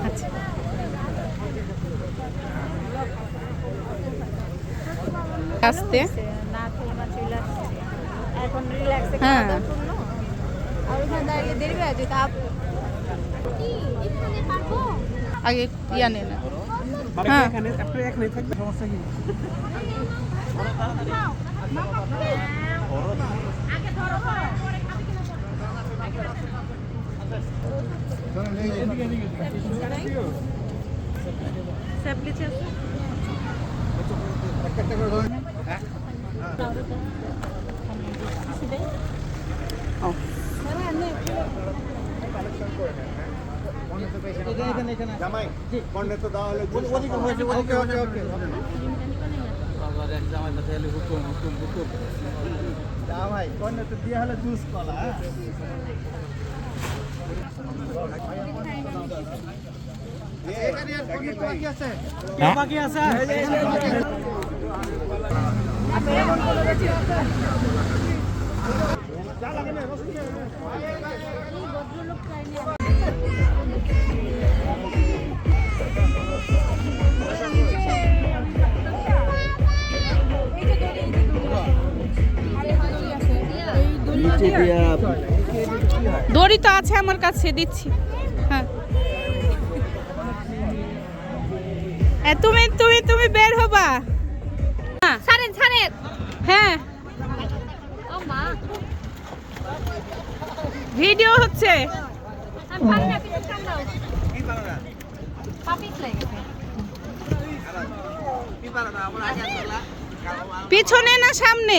আচ্ছা আস্তে। না খুলনা চলে আসছে এখন রিল্যাক্সে হ্যাঁ। হয়ে আগে ইয়া নে না হ্যাঁ আগে ধরো জামাই কর্নে তো দেওয়া হলো ওকে ওকে ওকে জামাই কর্নে তো দেওয়া হলো জুস কলা হ্যাঁ? দড়ি তো আছে আমার কাছে দিচ্ছি। হ্যাঁ। তুমি তুমি তুমি বের হবা। হ্যাঁ। ছাড়েন ছাড়েন হ্যাঁ। ভিডিও হচ্ছে। পিছনে না সামনে?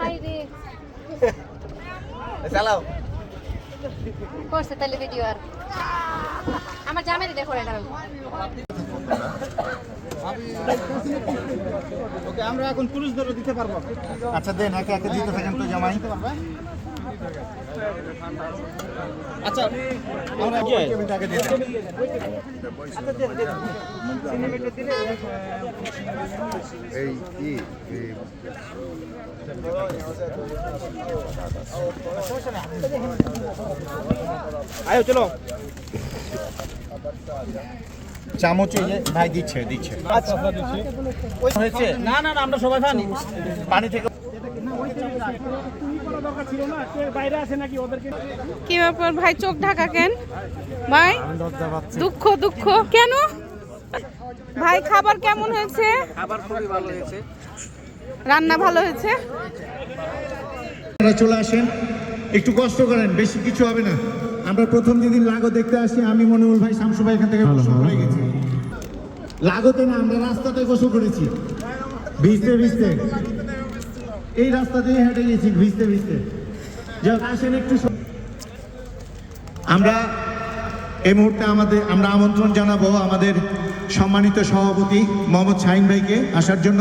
হাই রে চালাও করছে তাহলে ভিডিও আর। আমার জামাই দেখো এটা। ওকে আমরা এখন পুরুষ ধরে দিতে পারব। আচ্ছা দেন একে একে দিতে থাকেন তো জামাই। আচ্ছা আমরা কি। এই আয়ো চলো। চামচ ভাই দিচ্ছে দিচ্ছে। আচ্ছা। হয়েছে? না না না আমরা সবাই পানি পানি থেকে কি ব্যাপার? ভাই চোখ ঢাকা কেন? ভাই দুঃখ দুঃখ। কেন? ভাই খাবার কেমন হয়েছে? খাবার খুবই ভালো হয়েছে। রান্না ভালো হয়েছে? আপনারা চলে আসেন। একটু কষ্ট করেন বেশি কিছু হবে না। আমরা প্রথম যেদিন লাগো দেখতে আসি আমি মনে মনিমুল ভাই শামসু ভাই এখান থেকে গোসল করে গেছি। লাগোতে না আমরা রাস্তাতে গোসল করেছি। ভিজতে ভিজতে। এই রাস্তা দিয়ে হেঁটে গেছি, ভিজতে ভিজতে। যাক, আসেন একটু আমরা এই মুহূর্তে আমাদের আমরা আমন্ত্রণ জানাব আমাদের সম্মানিত সভাপতি মোহাম্মদ শাহিন ভাইকে আসার জন্য,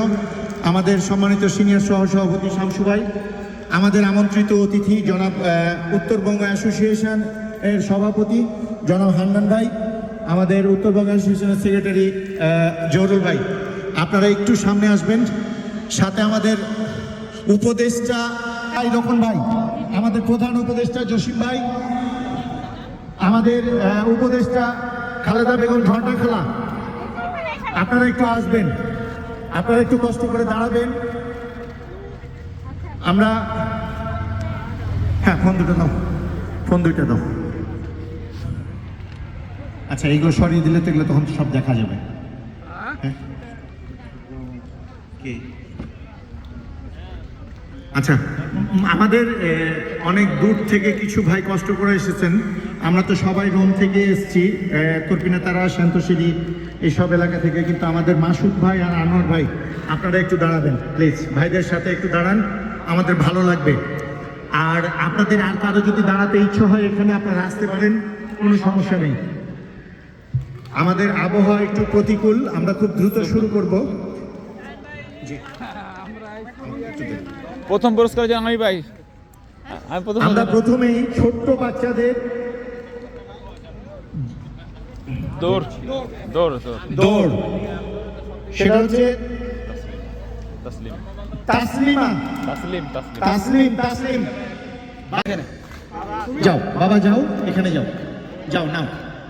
আমাদের সম্মানিত সিনিয়র সহ সভাপতি শামসু ভাই, আমাদের আমন্ত্রিত অতিথি জনাব উত্তরবঙ্গ অ্যাসোসিয়েশন এর সভাপতি জনাব হান্নান ভাই, আমাদের উত্তরবঙ্গ অ্যাসোসিয়েশনের সেক্রেটারি জহরুল ভাই। আপনারা একটু সামনে আসবেন, সাথে আমাদের উপদেষ্টা ভাই রকন ভাই আমাদের প্রধান উপদেষ্টা জসিম ভাই আমাদের উপদেষ্টা খালেদা বেগম ঘণ্টা খেলা। আপনারা একটু আসবেন। আপনারা একটু কষ্ট করে দাঁড়াবেন। আমরা হ্যাঁ ফোন দুটো দাও। ফোন দুইটা দাও। আচ্ছা এইগুলো সরিয়ে দিলে তো এগুলো তখন সব দেখা যাবে। হ্যাঁ? কি? আচ্ছা আমাদের অনেক দূর থেকে কিছু ভাই কষ্ট করে এসেছেন। আমরা তো সবাই রোম থেকে এসেছি কর্পিনাতারা শান্তশিরি এইসব এলাকা থেকে, কিন্তু আমাদের মাসুদ ভাই আর আনোয়ার ভাই, আপনারা একটু দাঁড়াবেন, প্লিজ। ভাইদের সাথে একটু দাঁড়ান, আমাদের ভালো লাগবে। আর আপনাদের আর কারও যদি দাঁড়াতে ইচ্ছে হয়, এখানে আপনারা আসতে পারেন, কোনো সমস্যা নেই। আমাদের আবহাওয়া একটু প্রতিকূল, আমরা খুব দ্রুত শুরু করব। প্রথম পুরস্কার যে আমি পাই আমি প্রথম আমরা প্রথমেই ছোট্ট বাচ্চাদের দৌড়। দৌড় দৌড়। দৌড়। সেটা হচ্ছে তাসলিম। তাসলিমা। তাসলিম তাসলিম। তাসলিম তাসলিম। যাও বাবা যাও এখানে যাও। যাও নাও।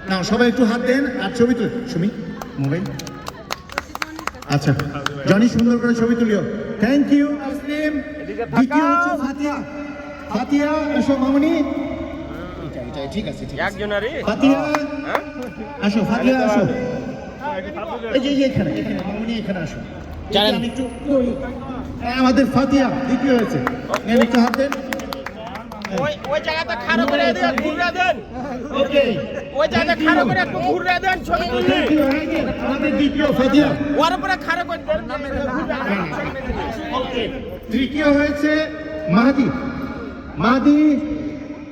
নাও সবাই একটু হাত দেন আর ছবি তুল। সুমি মোবাইল। আচ্ছা জনি সুন্দর করে ছবি তুলিও। থ্যাংক ইউ তাসলিম দ্বিতীয় হচ্ছে ফাতিয়া। ফাতিয়া এসো মামনি। ঠিক আছে ফাতিয়া আসো ফাতিয়া আসো। এই যে এখানে এখানে মামনি এখানে আসো। জানেন- একটু হ্যাঁ, আমাদের ফাতিয়া দ্বিতীয় হয়েছে। একটু হাত দেন। ওই ওই জায়গাটা খাড়ো করে দেন ঘুরে দেন। ওকে। ওই জায়গাটা খাড়ো করে একটু ঘুরে দেন ছবি তুলি। আমাদের দ্বিতীয় ওর উপরে খাড়ো করে দেন ওকে তৃতীয় হয়েছে মাহাদি। মাহাদি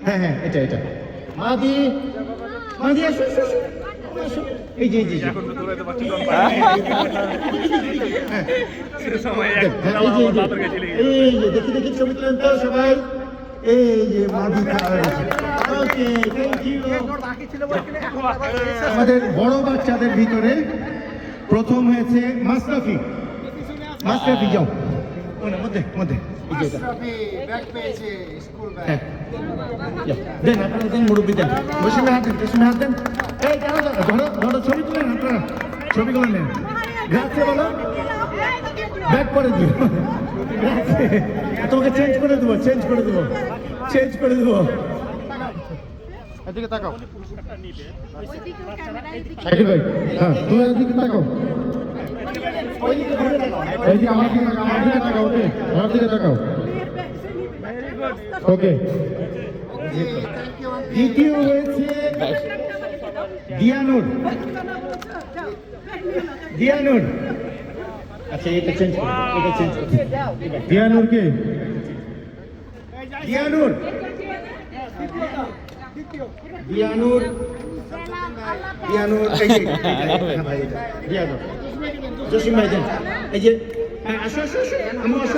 হ্যাঁ হ্যাঁ এটা এটা। মাহাদি মাহাদি আসো আসো, যে। হ্যাঁ, এই যে। এই যে দেখি দেখি ছবি তুলেন তো সবাই। এই যে আমাদের বড় বাচ্চাদের ভিতরে প্রথম হয়েছে মাসরাফি মাসরাফি যাও। মধ্যে মধ্যে। হ্যাঁ। দেন মুরব্বী বসে হাত দেন বসে হাত দেন। এই দাঁড়াও, দাঁড়াও, ধরো ধরো ছবি তুলেন আপনারা। ছবিগুলো নেন। গ্রাসে বলো। ব্যাক করে দিও। তোমাকে চেঞ্জ করে দেবো চেঞ্জ করে দেবো চেঞ্জ করে দেবো। এদিকে তাকাও। ভাই হ্যাঁ তুমি এদিকে তাকাও। এইদিকে আমার দিকে আমার দিকে তাকাও ওকে আমার দিকে তাকাও। ওকে। দ্বিতীয় হয়েছে দিয়ানুর। দিয়ানুর। আচ্ছা এটা চেঞ্জ করো এটা চেঞ্জ করো। দিয়ানুর কে দিয়ানুর। দিয়ানুর। দিয়ানুর এই যে, হ্যাঁ দিয়ানুর। জসিম ভাই দেন এই যে হ্যাঁ, আসো আসো আসো আমি আসো।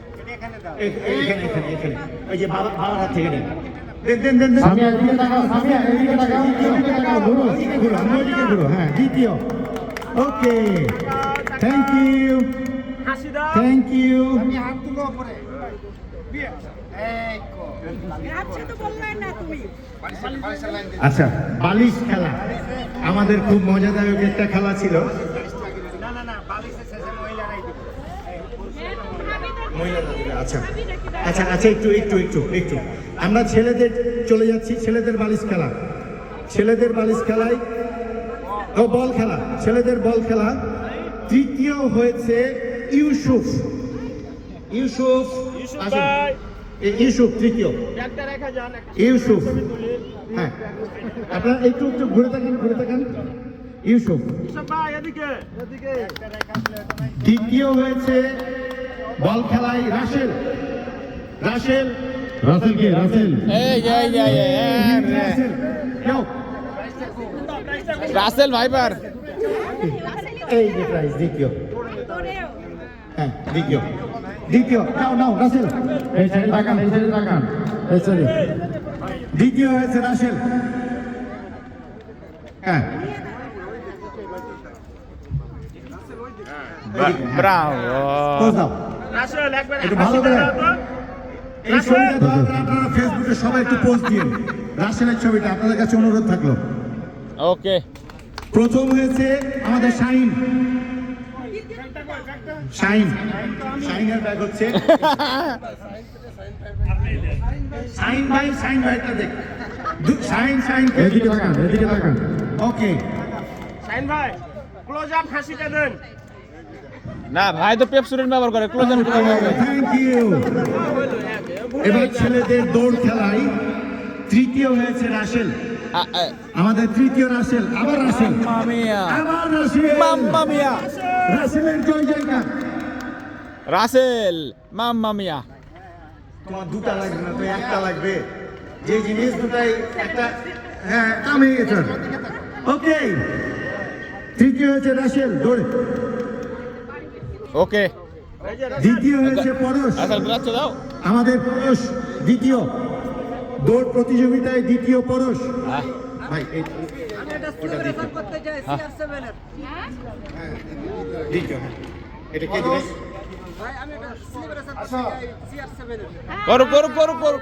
এখানে এখানে ওই যে বাবা বাবার হাত থেকে নেন দেন দেন দেন দেন। সামিয়া এদিকে তাকাও সামিয়া এদিকে তাকাও এদিকে তাকাও ঘুরো ঘুরো আমি ওইদিকে ঘুরো হ্যাঁ দ্বিতীয়। ওকে। থ্যাংক ইউ থ্যাংক আমি হাত তুলো উপরে। আচ্ছা বালিশ খেলা। আমাদের খুব মজাদায়ক একটা খেলা ছিল মহিলারা দিবে, আচ্ছা। আচ্ছা আচ্ছা একটু একটু একটু একটু। আমরা ছেলেদের চলে যাচ্ছি ছেলেদের বালিশ খেলা। ছেলেদের বালিশ খেলায় ও বল খেলা। ছেলেদের বল খেলা। তৃতীয় হয়েছে ইউসুফ। ইউসুফ। ইউসুফ তৃতীয়। ইউসুফ। হ্যাঁ। আপনারা একটু একটু ঘুরে থাকেন ঘুরে থাকেন ইউসুফ। দ্বিতীয় হয়েছে বল খেলায় রাসেল। রাসেল। রাসেল। কে রাসেল রাসেল। যাও। Russell viper. এই যে প্রাইজ দ্বিতীয়। হ্যাঁ দ্বিতীয়। দ্বিতীয় নাও নাও রাসেল। এই সাইডে তাকান এই সাইডে তাকান। এই সাইডে দ্বিতীয় হয়েছে রাসেল। হ্যাঁ। ব্রাভো। পোজ দাও একটু ভালো করে এই ছবিটা দেওয়ার পর আপনারা ফেসবুকে সবাই একটু পোস্ট দিন। রাসেলের ছবিটা আপনাদের কাছে অনুরোধ থাকল। ওকে প্রথম হয়েছে আমাদের শাইন। শাইন। শাইনের ব্যাগ হচ্ছে। শাইন ভাই শাইন ভাইটা দেখ। শাইন শাইন এদিকে তাকান এদিকে তাকান। ওকে শাইন ভাই ক্লোজ আপ হাসিটা দেন। না ভাই তো পেপসুরের ব্যবহার করে ক্লোজ থ্যাংক ইউ এবার ছেলেদের দৌড় খেলায় তৃতীয় হয়েছে রাসেল। আমাদের তৃতীয় রাসেল আবার রাসেল। মামিয়া আবার রাসেল। মাম্মা মিয়া। রাসেলের জয় জয়কার। রাসেল মাম্মা মিয়া। তোমার দুটা লাগবে না তো একটা লাগবে। যে জিনিস দুটাই একটা হ্যাঁ কামে গেছে ওকে তৃতীয় হয়েছে রাসেল দৌড়ে। ওকে দ্বিতীয় হয়েছে পরশ। আচ্ছা দাও। আমাদের পরশ দ্বিতীয়। দৌড় প্রতিযোগিতায় দ্বিতীয় পরশ। হ্যাঁ। ভাই হ্যাঁ। করো করো করো করো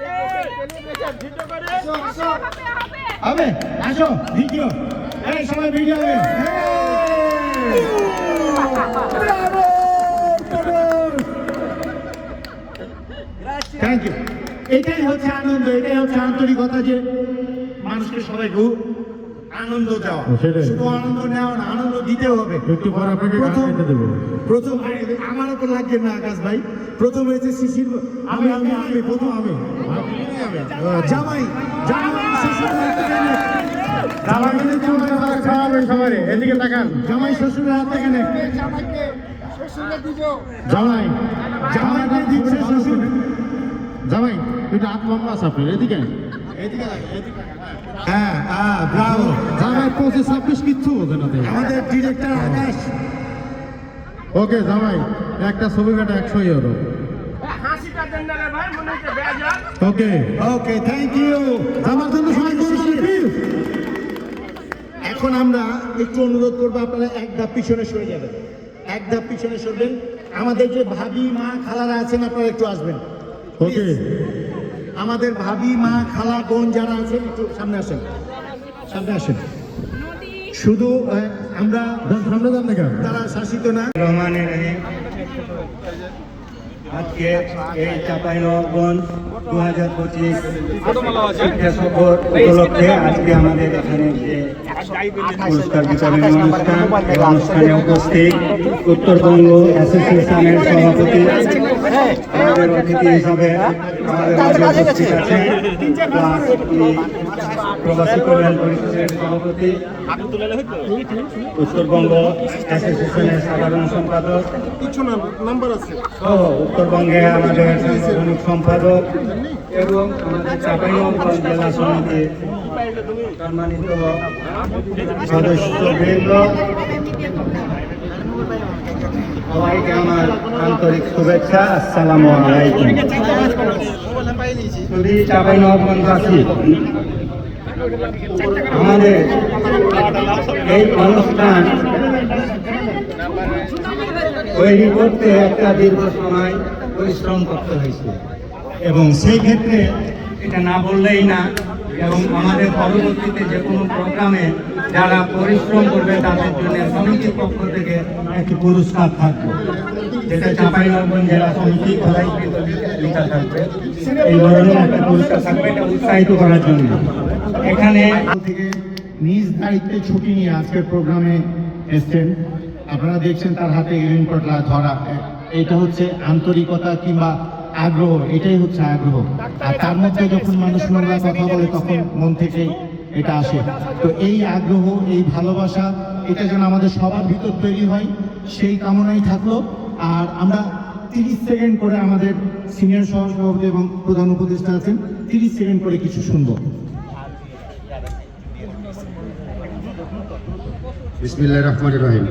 হবে আসো দ্বিতীয়। সবাই ভিডিও হবে থ্যাংক ইউ এটাই হচ্ছে আনন্দ এটাই হচ্ছে আন্তরিকতা যে মানুষকে সবাইকে আনন্দ দেওয়া। শুধু আনন্দ নেওয়া না আনন্দ দিতেও হবে। একটু পর আপনাকে প্রথম প্রথম আমার উপর লাগবে না আকাশ ভাই। প্রথম হয়েছে শিশির আমি আমি আমি প্রথম আমি। জামাই জামাই। জামাই জামাই হাত খাওয়াবে এদিকে তাকান। জামাই শ্বশুরের হাত থেকে নে। জামাই। দিচ্ছে শ্বশুর। জামাই এটা হাত লম্বা আছে আপনার এদিকে? হ্যাঁ হ্যাঁ ব্রাভো জামাই পঁচিশ ছাব্বিশ কিচ্ছু বোঝে না আমাদের ডিরেক্টর আকাশ। ওকে জামাই একটা ছবি কাটা একশো euro okay. Okay thank you আমার জন্য সবাই এখন আমরা একটু অনুরোধ করব আপনারা এক ধাপ পিছনে সরে যাবেন। এক ধাপ পিছনে সরবেন। আমাদের যে ভাবি মা খালারা আছেন আপনারা একটু আসবেন। ওকে আমাদের ভাবি মা খালা বোন যারা আছেন একটু সামনে আসেন। সামনে আসেন। শুধু আমরা সামনে যান না তারা শাসিত না। রহমানের রহিম। আজকে এই চাঁপাইনবাবগঞ্জ দু হাজার পঁচিশ সফর উপলক্ষে আজকে আমাদের এখানে পুরস্কার বিতরণী অনুষ্ঠান অনুষ্ঠানে উপস্থিত উত্তরবঙ্গ অ্যাসোসিয়েশনের সভাপতি, আমাদের অতিথি হিসাবে আমাদের উপস্থিত আছেন। প্রবাসী কল্যাণ পরিষদের সভাপতি উত্তরবঙ্গ অ্যাসোসিয়েশনের সাধারণ সম্পাদক সহ উত্তরবঙ্গে আমাদের সাংগঠনিক সম্পাদক এবং আমাদের চাঁপাইনবাবগঞ্জ জেলা সমিতির সম্মানিত সদস্যবৃন্দ সবাইকে আমার আন্তরিক শুভেচ্ছা আসসালামু আলাইকুম যদি চাঁপাইনবাবগঞ্জবাসী আমাদের এই অনুষ্ঠান তৈরি করতে একটা দীর্ঘ সময় পরিশ্রম করতে হয়েছে। এবং সেই ক্ষেত্রে এটা না বললেই না, এবং আমাদের পরবর্তীতে যে কোনো প্রোগ্রামে যারা পরিশ্রম করবে, তাদের জন্য সমিতির পক্ষ থেকে একটি পুরস্কার থাকবে। যেটা চাঁপাইনবাবগঞ্জ জেলা সমিতি খোলাই লেখা থাকবে। এই ধরনের একটা পুরস্কার থাকবে, এটা উৎসাহিত করার জন্য। এখানে নিজ দায়িত্বে ছুটি নিয়ে আজকের প্রোগ্রামে এসছেন। আপনারা দেখছেন তার হাতে রেনকোটলা ধরা। এটা হচ্ছে আন্তরিকতা কিংবা আগ্রহ, এটাই হচ্ছে আগ্রহ। আর তার মধ্যে যখন মানুষ নোংরা কথা বলে, তখন মন থেকে এটা আসে। তো এই আগ্রহ, এই ভালোবাসা, এটা যেন আমাদের সবার ভিতর তৈরি হয়, সেই কামনাই থাকল। আর আমরা তিরিশ সেকেন্ড করে আমাদের সিনিয়র সহসভাপতি এবং প্রধান উপদেষ্টা আছেন, তিরিশ সেকেন্ড করে কিছু শুনব। বিসমিল্লাহ রহমান রহিম।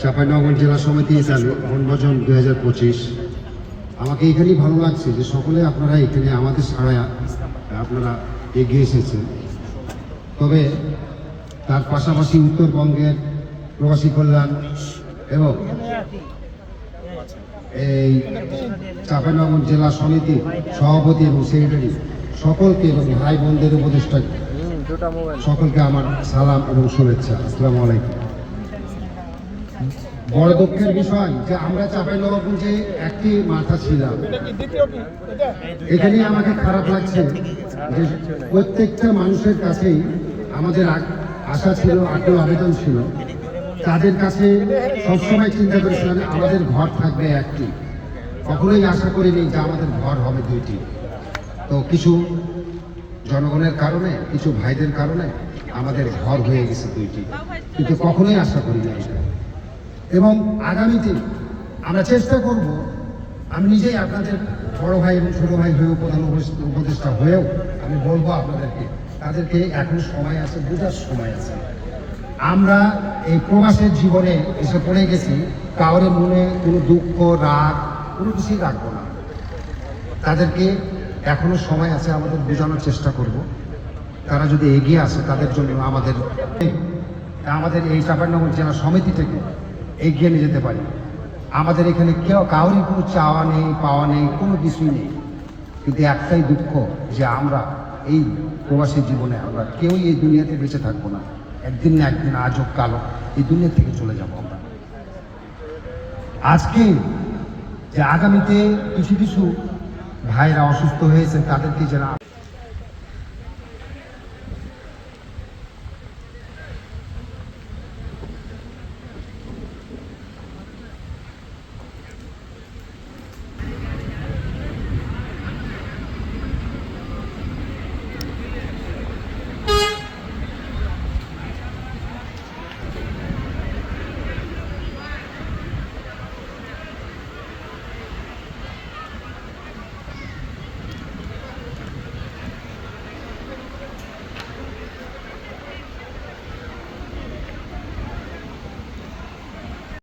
চাঁপাইনগর জেলা সমিতি হিসাবে বনভোজন দুই হাজার পঁচিশ। আমাকে এখানেই ভালো লাগছে যে সকলে আপনারা এখানে আমাদের ছাড়ায় আপনারা এগিয়ে এসেছেন। তবে তার পাশাপাশি উত্তরবঙ্গের প্রবাসী কল্যাণ এবং এই চাঁপাইনগর জেলা সমিতি সভাপতি এবং সেক্রেটারি সকলকে এবং ভাই বোনদের উপদেষ্টা সকলকে আমার সালাম এবং শুভেচ্ছা। আসসালামু আলাইকুম। বড় দুঃখের বিষয় যে আমরা চাঁপাইনবাবগঞ্জে একটি মাথা ছিলাম। এখানে আমাকে খারাপ লাগছে যে প্রত্যেকটা মানুষের কাছেই আমাদের আশা ছিল, আগ্রহ, আবেদন ছিল। তাদের কাছে সবসময় চিন্তা করেছিলাম, আমাদের ঘর থাকবে একটি। কখনোই আশা করিনি যে আমাদের ঘর হবে দুইটি। তো কিছু জনগণের কারণে, কিছু ভাইদের কারণে আমাদের ঘর হয়ে গেছে দুইটি। কিন্তু কখনোই আশা করি না এবং আগামীতে আমরা চেষ্টা করব, আমি নিজেই আপনাদের বড় ভাই এবং ছোট ভাই হয়েও, প্রধান উপদেষ্টা হয়েও আমি বলব আপনাদেরকে, তাদেরকে এখন সময় আছে, বোঝার সময় আছে। আমরা এই প্রবাসের জীবনে এসে পড়ে গেছি, কাউরে মনে কোনো দুঃখ, রাগ, কোনো কিছুই রাখব না। তাদেরকে এখনও সময় আছে আমাদের বোঝানোর চেষ্টা করব। তারা যদি এগিয়ে আসে তাদের জন্য আমাদের আমাদের এই চাঁপাইনগর জেলা সমিতি থেকে এগিয়ে নিয়ে যেতে পারি। আমাদের এখানে কেউ কাউরই কোনো চাওয়া নেই, পাওয়া নেই, কোনো কিছুই নেই। কিন্তু একটাই দুঃখ যে আমরা এই প্রবাসী জীবনে আমরা কেউই এই দুনিয়াতে বেঁচে থাকব না। একদিন না একদিন আজও কালো এই দুনিয়া থেকে চলে যাব আমরা। আজকে যে আগামীতে কিছু কিছু ভাইরা অসুস্থ হয়েছে তাদেরকে যারা